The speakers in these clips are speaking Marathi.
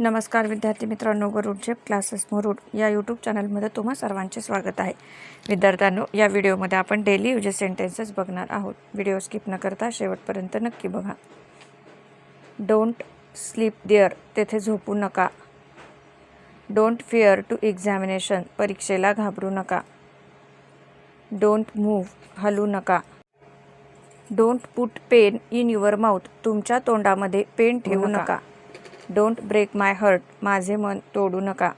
नमस्कार विद्यार्थी मित्रांनो गरुड झेप क्लासेस मुरुड या यूट्यूब चॅनलमध्ये तुम्हा सर्वांचे स्वागत आहे. विद्यार्थ्यांनो या व्हिडिओमध्ये आपण डेली युजेस सेंटेन्सेस बघणार आहोत. व्हिडिओ स्किप न करता शेवटपर्यंत नक्की बघा. डोंट स्लीप देअर तेथे झोपू नका. डोंट फिअर टू एक्झामिनेशन परीक्षेला घाबरू नका. डोंट मूव्ह हलू नका. Don't put pen in your mouth तुमच्या तोंडामध्ये पेन ठेवू नका. डोंट ब्रेक माय हर्ट माझे मन तोडू नका.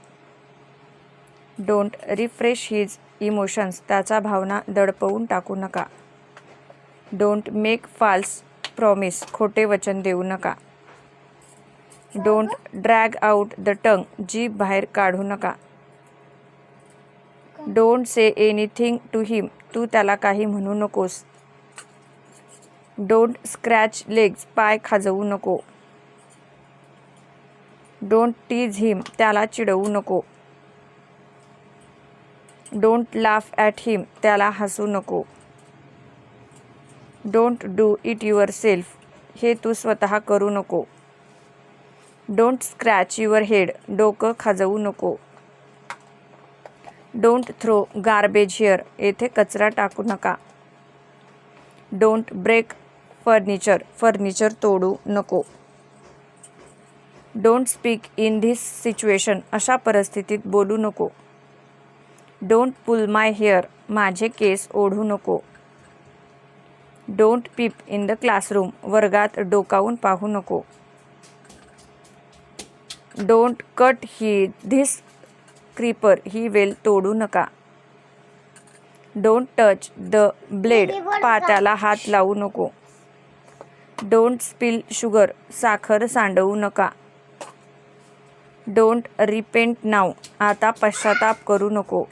डोंट रिफ्रेश हिज इमोशन्स त्याचा भावना दडपवून टाकू नका. डोंट मेक फाल्स प्रॉमिस खोटे वचन देऊ नका. Don't drag out the tongue जीभ बाहेर काढू नका. Don't say anything to him तू त्याला काही म्हणू नकोस. डोंट स्क्रॅच लेग्स पाय खाजवू नको. डोंट टीज हिम त्याला चिडवू नको. डोंट लाफ ॲट हिम त्याला हसू नको. Don't do it yourself हे तू स्वतः करू नको. डोंट स्क्रॅच युअर हेड डोकं खाजवू नको. डोंट थ्रो गार्बेज हिअर येथे कचरा टाकू नका. डोंट ब्रेक फर्निचर फर्निचर तोडू नको. Don't speak in this situation अशा परिस्थितीत बोलू नको. डोंट पुल माय हेअर माझे केस ओढू नको. Don't peep in the classroom वर्गात डोकावून पाहू नको. डोंट कट ही धिस क्रीपर ही वेल तोडू नका. डोंट टच द ब्लेड पात्याला हात लावू नको. डोंट स्पिल शुगर साखर सांडवू नका. Don't repent now. आता पश्चाताप करू नको.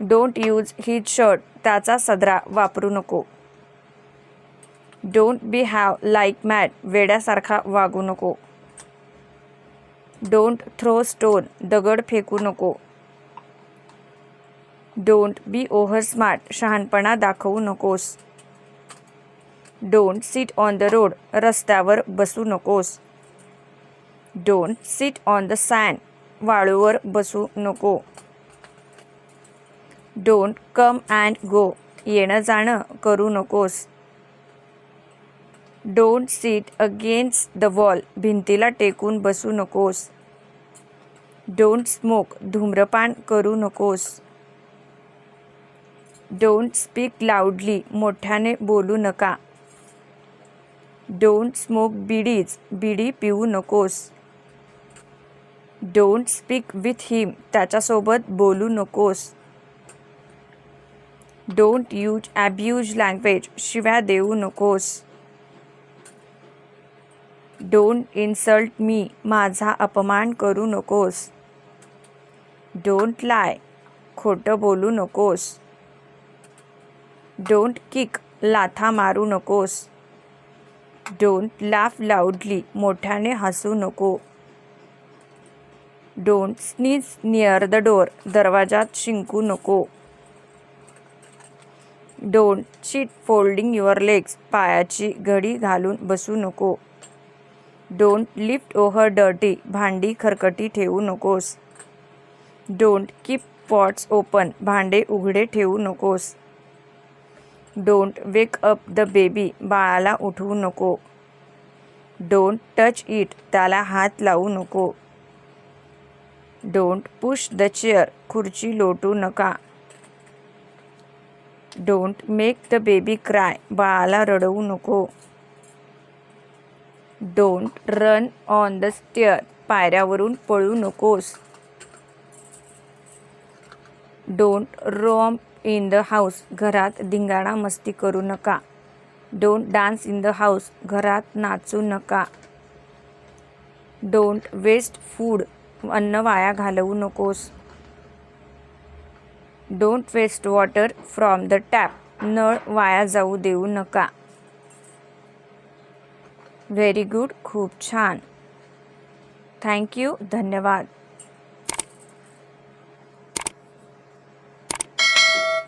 Don't use his shirt. त्याचा सदरा वापरू नको. Don't behave like mad. वेड्यासारखा वागू नको. Don't throw stone. दगड फेकू नको. Don't be over smart. शहाणपणा दाखवू नकोस. Don't sit on the road. रस्त्यावर बसू नकोस. Don't sit on the sand वाळूवर बसू नको. डोंट कम अँड गो येणं जाणं करू नकोस. Don't sit against the wall भिंतीला टेकून बसू नकोस. डोंट स्मोक धूम्रपान करू नकोस. डोंट स्पीक लाऊडली मोठ्याने बोलू नका. Don't smoke bidis. बिडी पिऊ नकोस. डोंट स्पीक विथ हिम त्याच्यासोबत बोलू नकोस. डोंट यूज ॲब्यूज लँग्वेज शिव्या देऊ नकोस. डोंट इन्सल्ट मी माझा अपमान करू नकोस. डोंट लाय खोटं बोलू नकोस. डोंट किक लाथा मारू नकोस. डोंट लाफ लाऊडली मोठ्याने हसू नको. Don't sneeze near the door दरवाजात शिंकू नको. Don't sit folding your legs पायाची घडी घालून बसू नको. डोंट लिफ्ट ओव्हर डर्टी भांडी खरकटी ठेवू नकोस. डोंट कीप पॉट्स ओपन भांडे उघडे ठेवू नकोस. Don't wake up the baby बाळाला उठवू नको. डोंट टच इट त्याला हात लावू नको. डोंट पुश द चेअर खुर्ची लोटू नका. Don't make the baby cry बाळाला रडवू नको. Don't run on the stair पायऱ्यावरून पळू नकोस. Don't roam in the house घरात धिंगाणा मस्ती करू नका. Don't dance in the house घरात नाचू नका. डोंट वेस्ट फूड अन्न वाया घालवू नकोस. Don't waste water from the tap नळ वाया जाऊ देऊ नका. व्हेरी गुड खूप छान. थँक्यू धन्यवाद.